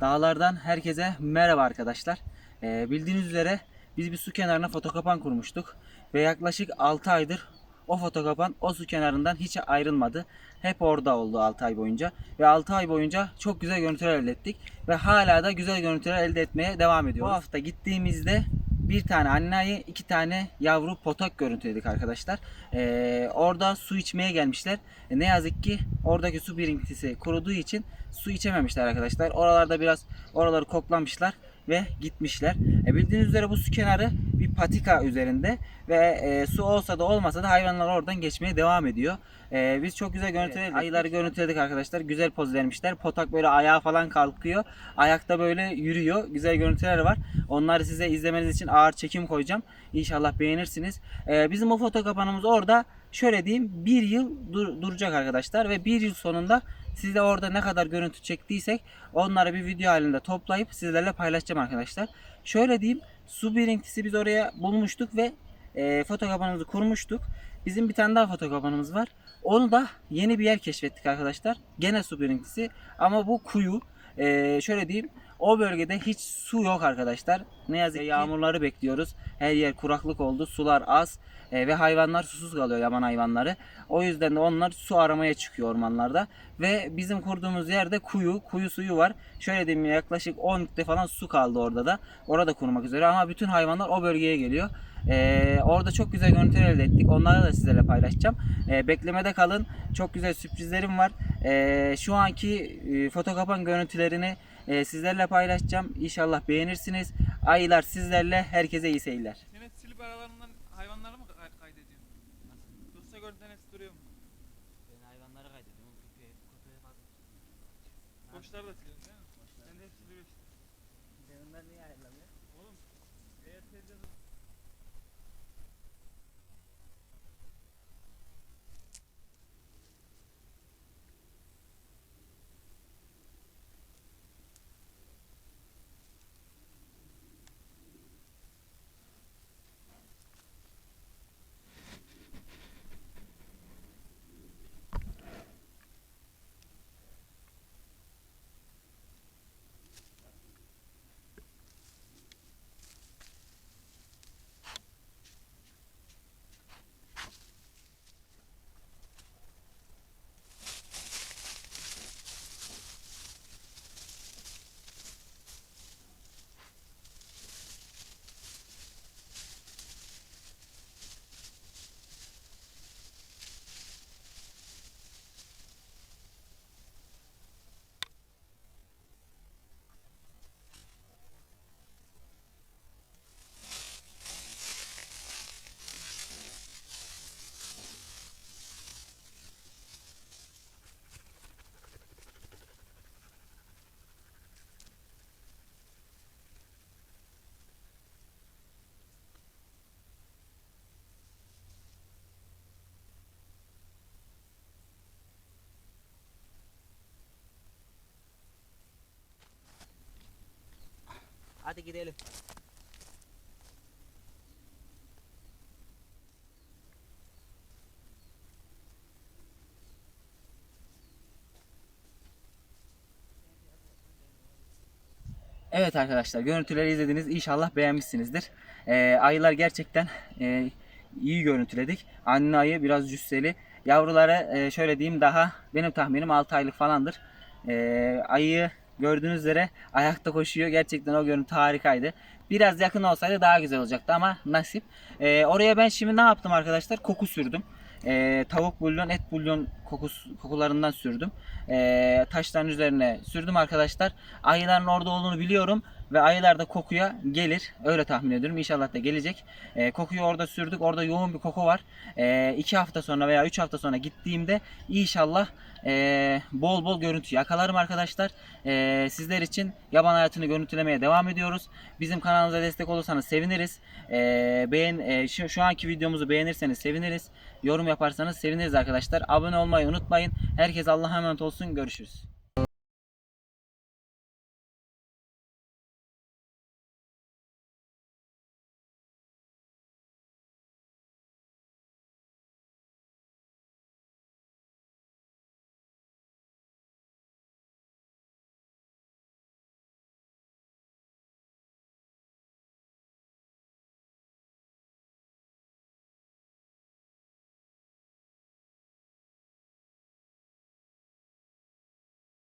Dağlardan herkese merhaba arkadaşlar. Ee, bildiğiniz üzere biz bir su kenarına fotokapan kurmuştuk. Ve yaklaşık 6 aydır o fotokapan o su kenarından hiç ayrılmadı. Hep orada oldu 6 ay boyunca. Ve 6 ay boyunca çok güzel görüntüler elde ettik. Ve hala da güzel görüntüler elde etmeye devam ediyoruz. Bu hafta gittiğimizde bir tane anne iki tane yavru potak görüntüledik arkadaşlar. Ee, orada su içmeye gelmişler. E, ne yazık ki oradaki su birikintisi kuruduğu için su içememişler arkadaşlar. Oralarda biraz oraları koklamışlar ve gitmişler. E, bildiğiniz üzere bu su kenarı bir patika üzerinde ve e, su olsa da olmasa da hayvanlar oradan geçmeye devam ediyor. E, biz çok güzel görüntüledik. Ayıları görüntüledik arkadaşlar. Güzel poz vermişler. Potak böyle ayağa falan kalkıyor. Ayakta böyle yürüyor. Güzel görüntüler var. Onları size izlemeniz için ağır çekim koyacağım. İnşallah beğenirsiniz. E, bizim o foto kapanımız orada şöyle diyeyim bir yıl dur- duracak arkadaşlar ve bir yıl sonunda sizde orada ne kadar görüntü çektiysek onları bir video halinde toplayıp sizlerle paylaşacağım arkadaşlar. Şöyle diyeyim su birintisi biz oraya bulmuştuk ve e, foto kapanımızı kurmuştuk. Bizim bir tane daha foto kapanımız var. Onu da yeni bir yer keşfettik arkadaşlar. Gene su birintisi ama bu kuyu. E, şöyle diyeyim o bölgede hiç su yok arkadaşlar. Ne yazık ki yağmurları bekliyoruz. Her yer kuraklık oldu. Sular az e, ve hayvanlar susuz kalıyor yaban hayvanları. O yüzden de onlar su aramaya çıkıyor ormanlarda. Ve bizim kurduğumuz yerde kuyu, kuyu suyu var. Şöyle diyeyim yaklaşık 10 litre falan su kaldı orada da. Orada kurmak üzere ama bütün hayvanlar o bölgeye geliyor. Ee, orada çok güzel görüntüler elde ettik. Onları da sizlerle paylaşacağım. Ee, beklemede kalın. Çok güzel sürprizlerim var. Ee, şu anki e, fotokapan görüntülerini e, sizlerle paylaşacağım. İnşallah beğenirsiniz. Ayılar sizlerle. Herkese iyi seyirler. Mehmet silip aralarından hayvanları mı kay- kaydediyor? Yoksa görüntüden hepsi duruyor mu? Ben hayvanları kaydediyorum. Köpeğe, köpeğe fazla. Boşları da siliyorsun değil mi? Sen de hepsi duruyor işte. Onlar niye ayrılamıyor? Oğlum eğer tezgahı Hadi gidelim. Evet arkadaşlar görüntüleri izlediniz. İnşallah beğenmişsinizdir. Ee, ayılar gerçekten e, iyi görüntüledik. Anne ayı biraz cüsseli. Yavruları e, şöyle diyeyim daha benim tahminim 6 aylık falandır. Ee, ayıyı gördüğünüz üzere ayakta koşuyor. Gerçekten o görüntü harikaydı. Biraz yakın olsaydı daha güzel olacaktı ama nasip. Ee, oraya ben şimdi ne yaptım arkadaşlar? Koku sürdüm. Ee, tavuk bulyon, et bulyon kokus, kokularından sürdüm. Ee, taşların üzerine sürdüm arkadaşlar. Ayıların orada olduğunu biliyorum ve ayılar da kokuya gelir. Öyle tahmin ediyorum. İnşallah da gelecek. Ee, kokuyu orada sürdük. Orada yoğun bir koku var. Ee, iki hafta sonra veya üç hafta sonra gittiğimde inşallah ee, bol bol görüntü yakalarım arkadaşlar. Ee, sizler için yaban hayatını görüntülemeye devam ediyoruz. Bizim kanalımıza destek olursanız seviniriz. Ee, beğen e, şu, şu anki videomuzu beğenirseniz seviniriz. Yorum yaparsanız seviniriz arkadaşlar. Abone olmayı unutmayın. Herkes Allah'a emanet olsun. Görüşürüz.